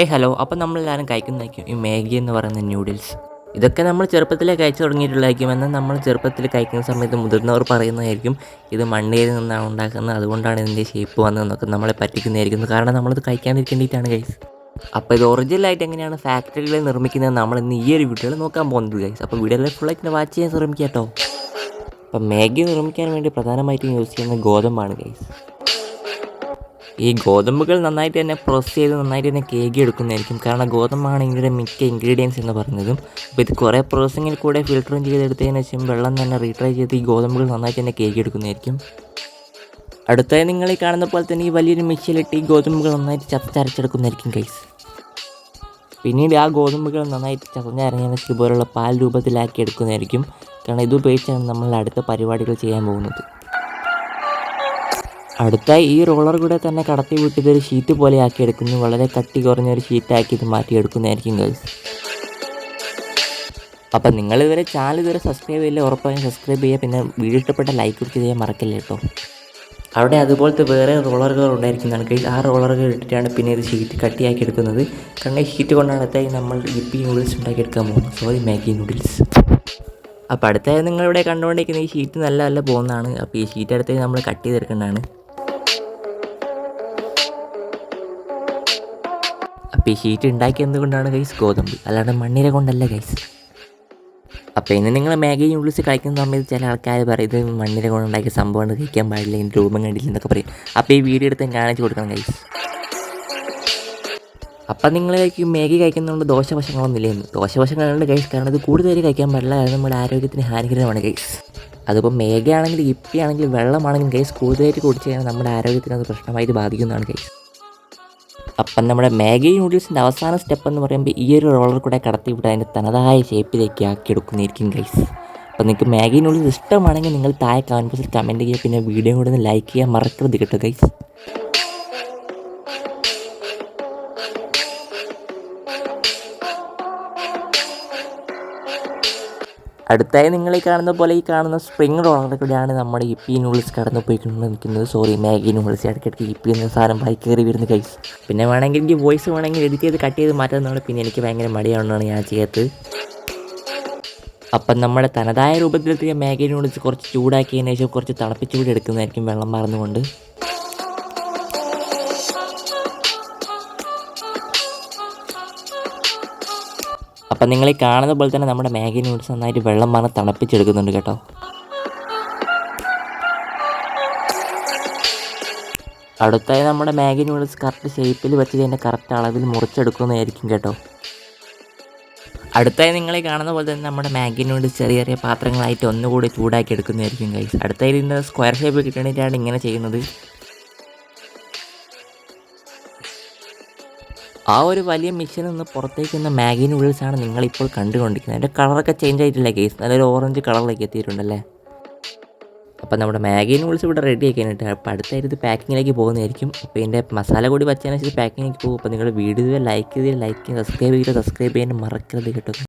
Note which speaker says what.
Speaker 1: ഏയ് ഹലോ അപ്പം നമ്മളെല്ലാവരും കഴിക്കുന്നതായിരിക്കും ഈ മാഗി എന്ന് പറയുന്ന ന്യൂഡിൽസ് ഇതൊക്കെ നമ്മൾ ചെറുപ്പത്തിലേ കഴിച്ചു തുടങ്ങിയിട്ടുള്ളതായിരിക്കും. എന്നാൽ നമ്മൾ ചെറുപ്പത്തിൽ കഴിക്കുന്ന സമയത്ത് മുതിർന്നവർ പറയുന്നതായിരിക്കും ഇത് മണ്ണയിൽ നിന്നാണ് ഉണ്ടാക്കുന്നത്. അതുകൊണ്ടാണ് ഇതിന്റെ ഷേപ്പ് വന്നതെന്നൊക്കെ നമ്മളെ പറ്റിക്കുന്നതായിരിക്കും. കാരണം നമ്മളിത് കഴിക്കാതിരിക്കേണ്ടിയിട്ടാണ് ഗൈസ് അപ്പോൾ ഇത് ഒറിജിനലായിട്ട് എങ്ങനെയാണ് ഫാക്ടറികളിൽ നിർമ്മിക്കുന്നത് നമ്മൾ ഇന്ന് ഈ ഒരു വീഡിയോയിൽ നോക്കാൻ പോകുന്നത് ഗൈസ് അപ്പോൾ വീഡിയോയിൽ ഫുള്ളായിട്ട് വാച്ച് ചെയ്യാൻ ശ്രമിക്കാം കേട്ടോ. അപ്പം മാഗി നിർമ്മിക്കാൻ വേണ്ടി പ്രധാനമായിട്ടും യൂസ് ചെയ്യുന്ന ഗോതമ്പാണ് ഗൈസ് ഈ ഗോതമ്പുകൾ നന്നായിട്ട് തന്നെ പ്രോസസ് ചെയ്ത് നന്നായിട്ട് തന്നെ കേക്ക് എടുക്കുന്നതായിരിക്കും. കാരണം ഗോതമ്പാണ് ഇതിന്റെ മിക്ക ഇൻഗ്രീഡിയൻസ് എന്ന് പറയുന്നതും അപ്പോൾ ഇത് കുറേ പ്രോസസ്സിങ്ങിൽ കൂടെ ഫിൽറ്ററും ചെയ്തെടുത്തതിന് ശേഷം വെള്ളം തന്നെ റീട്രൈ ചെയ്ത് ഈ ഗോതമ്പുകൾ നന്നായിട്ട് തന്നെ കേക്ക് എടുക്കുന്നതായിരിക്കും. അടുത്തായി നിങ്ങൾ ഈ കാണുന്ന പോലെ തന്നെ ഈ വലിയൊരു മിക്സിയിലിട്ട് ഈ ഗോതമ്പുകൾ നന്നായിട്ട് ചതച്ചരച്ചെടുക്കുന്നതായിരിക്കും കൈസ് പിന്നീട് ആ ഗോതമ്പുകൾ നന്നായിട്ട് ചതഞ്ഞരഞ്ഞതിന് ഇതുപോലുള്ള പാൽ രൂപത്തിലാക്കി എടുക്കുന്നതായിരിക്കും. കാരണം ഇതുപയോഗിച്ചാണ് നമ്മൾ അടുത്ത പരിപാടികൾ ചെയ്യാൻ പോകുന്നത്. അടുത്തായി ഈ റോളർ കൂടെ തന്നെ കടത്തി വിട്ട് ഇതൊരു ഷീറ്റ് പോലെ ആക്കി എടുക്കുന്നു വളരെ കട്ടി കുറഞ്ഞ ഒരു ഷീറ്റാക്കി ഇത് മാറ്റിയെടുക്കുന്നതായിരിക്കും ഗൈസ് അപ്പം നിങ്ങൾ ഇതുവരെ ചാനൽ ഇതുവരെ സബ്സ്ക്രൈബ് ചെയ്യില്ല ഉറപ്പായും സബ്സ്ക്രൈബ് ചെയ്യുക. പിന്നെ വീഡിയോ ഇഷ്ടപ്പെട്ട ലൈക്ക് കൊടുത്ത് ചെയ്യാൻ മറക്കില്ല കേട്ടോ. അവിടെ അതുപോലത്തെ വേറെ റോളറുകൾ ഉണ്ടായിരിക്കുന്നതാണ് കയ്യിൽ ആ റോളറുകൾ ഇട്ടിട്ടാണ് പിന്നെ ഇത് ഷീറ്റ് കട്ടിയാക്കി എടുക്കുന്നത് കാരണം ഈ ഷീറ്റ് കൊണ്ടാണ് അടുത്തായി നമ്മൾ ഇപ്പി നൂഡിൽസ് ഉണ്ടാക്കിയെടുക്കാൻ പോകുന്നത്. സോറി മാഗി നൂഡിൽസ് അപ്പോൾ അടുത്തായി നിങ്ങളിവിടെ കണ്ടുകൊണ്ടിരിക്കുന്ന ഈ ഷീറ്റ് നല്ല നല്ല പോകുന്നതാണ്. അപ്പോൾ ഈ ഷീറ്റ് അടുത്തായി നമ്മൾ കട്ട് ചെയ്തെടുക്കേണ്ടതാണ് അപ്പോൾ ഈ ഷീറ്റ് ഉണ്ടാക്കിയത് എന്തുകൊണ്ടാണ് ഗൈസ് ഗോതമ്പ്. അല്ലാണ്ട് മണ്ണിര കൊണ്ടല്ല ഗൈസ് അപ്പോൾ ഇന്ന് നിങ്ങൾ മാഗി നൂഡിൽസ് കഴിക്കുന്ന സമയത്ത് ചില ആൾക്കാർ പറയും ഇത് മണ്ണിര കൊണ്ടുണ്ടാക്കിയ സംഭവമാണ് കഴിക്കാൻ പാടില്ല ഇതിന്റെ രൂപം കണ്ടില്ല എന്നൊക്കെ പറയും. അപ്പോൾ ഈ വീഡിയോ എടുത്ത് കാണിച്ചു കൊടുക്കണം ഗൈസ് അപ്പം നിങ്ങൾ മാഗി കഴിക്കുന്നതുകൊണ്ട് ദോഷവശങ്ങളൊന്നും ഇല്ലെന്ന് ദോഷവശങ്ങളുണ്ട് ഗൈസ് കാരണം ഇത് കൂടുതൽ കഴിക്കാൻ പാടില്ല. അത് നമ്മുടെ ആരോഗ്യത്തിന് ഹാനികരമാണ് ഗൈസ് അതിപ്പോൾ മേഘ ഇപ്പിയാണെങ്കിൽ വെള്ളമാണെങ്കിലും ഗൈസ് കൂടുതലായിട്ട് കുടിച്ചു കഴിഞ്ഞാൽ നമ്മുടെ ആരോഗ്യത്തിന് അത് പ്രശ്നമായിട്ട് ബാധിക്കുന്നതാണ് ഗൈസ് അപ്പം നമ്മുടെ മാഗി നൂഡിൽസിന്റെ അവസാന സ്റ്റെപ്പ് എന്ന് പറയുമ്പോൾ ഈ ഒരു റോളർ കൂടെ കടത്തി വിട്ട് അതിന്റെ തനതായ ഷേപ്പിലേക്ക് ആക്കി എടുക്കുന്നതായിരിക്കും ഗൈസ് അപ്പം നിങ്ങൾക്ക് മാഗി നൂഡിൽസ് ഇഷ്ടമാണെങ്കിൽ നിങ്ങൾ താഴെ കമന്റ് ബോക്സിൽ കമന്റ് ചെയ്യുക പിന്നെ വീഡിയോ കൂടെ ഒന്ന് ലൈക്ക് ചെയ്യാൻ മറക്കരുത് കേട്ടോ ഗൈസ് അടുത്തായി നിങ്ങൾ കാണുന്ന പോലെ ഈ കാണുന്ന സ്പ്രിംഗ് റോളറിൽ കൂടെയാണ് നമ്മുടെ ഇപ്പി നൂഡിൽസ് കടന്നു പോയിക്കൊണ്ടിരിക്കുന്നത് സോറി മാഗി നൂഡിൽസ് ഇടയ്ക്കിടയ്ക്ക് ഇപ്പി എന്ന സാധനം ബൈക്ക് കയറി വരുന്ന കൈസ് പിന്നെ വേണമെങ്കിൽ എനിക്ക് വോയിസ് വേണമെങ്കിൽ എഡിറ്റ് ചെയ്ത് കട്ട് ചെയ്ത് മാറ്റുന്നതാണ്. പിന്നെ എനിക്ക് ഭയങ്കര മടിയാണെന്നാണ് ഞാൻ ചെയ്യാത്തത്. അപ്പം നമ്മുടെ തനതായ രൂപത്തിലെത്തിയ മാഗി നൂഡിൽസ് കുറച്ച് ചൂടാക്കിയതിനു ശേഷം കുറച്ച് തിളപ്പിച്ച് കൂടി എടുക്കുന്നതായിരിക്കും വെള്ളം മാറുന്നുകൊണ്ട്. അപ്പം നിങ്ങൾ ഈ കാണുന്ന പോലെ തന്നെ നമ്മുടെ മാഗി നൂഡിൽസ് നന്നായിട്ട് വെള്ളം മാറി തണുപ്പിച്ചെടുക്കുന്നുണ്ട് കേട്ടോ. അടുത്തായി നമ്മുടെ മാഗി നൂഡിൽസ് കറക്റ്റ് ഷേപ്പിൽ വെച്ച് തന്നെ കറക്റ്റ് അളവിൽ മുറിച്ചെടുക്കുന്നതായിരിക്കും കേട്ടോ. അടുത്തായി നിങ്ങൾ കാണുന്ന പോലെ തന്നെ നമ്മുടെ മാഗി നൂഡിൽസ് ചെറിയ ചെറിയ പാത്രങ്ങളായിട്ട് ഒന്നുകൂടി ചൂടാക്കി എടുക്കുന്നതായിരിക്കും കൈസ് അടുത്തായി ഇതിന്റെ സ്ക്വയർ ഷേപ്പ് കിട്ടേണ്ടിയിട്ടാണ് ഇങ്ങനെ ചെയ്യുന്നത്. ആ ഒരു വലിയ മിഷൻ നിന്ന് പുറത്തേക്ക് വന്ന മാഗി നൂഡിൽസാണ് നിങ്ങളിപ്പോൾ കണ്ടുകൊണ്ടിരിക്കുന്നത്. അതിന്റെ കളറൊക്കെ ചേഞ്ച് ആയിട്ടില്ല കേസ് നല്ലൊരു ഓറഞ്ച് കളറിലേക്ക് എത്തിയിട്ടുണ്ടല്ലേ? അപ്പം നമ്മുടെ മാഗി നൂഡിൽസ് ഇവിടെ റെഡി ആക്കാനായിട്ട് അപ്പോൾ അടുത്തായിട്ട് ഇത് പാക്കിങ്ങിലേക്ക് പോകുന്നതായിരിക്കും. അപ്പോൾ ഇതിന്റെ മസാല കൂടി വച്ചതിന് ശേഷം പാക്കിങ്ങിലേക്ക് പോകും. അപ്പോൾ നിങ്ങൾ വീഡിയോ ലൈക്ക് ചെയ്ത് ലൈക്ക് സബ്സ്ക്രൈബ് ചെയ്ത് സബ്സ്ക്രൈബ് ചെയ്യാൻ മറക്കരുത് കേട്ടോ.